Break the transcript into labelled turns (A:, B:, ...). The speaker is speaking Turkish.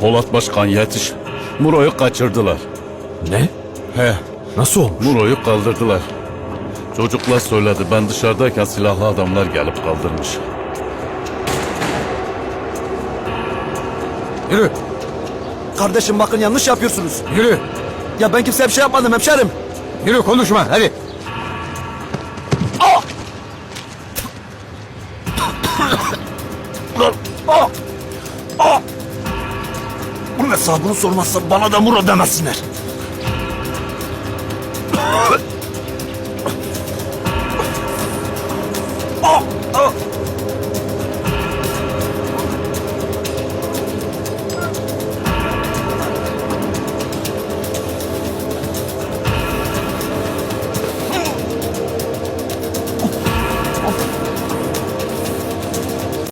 A: Polat Başkan yetiş. Muro'yu kaçırdılar.
B: Ne?
A: He,
B: Nasıl olmuş?
A: Muro'yu kaldırdılar. Çocuklar söyledi ben dışarıdayken silahlı adamlar gelip kaldırmış.
B: Yürü.
C: Kardeşim bakın yanlış yapıyorsunuz.
B: Yürü.
C: Ya ben kimseye bir şey yapmadım hemşerim.
B: Yürü konuşma hadi.
C: Bunun hesabını sormazsa bana da Muro demesinler.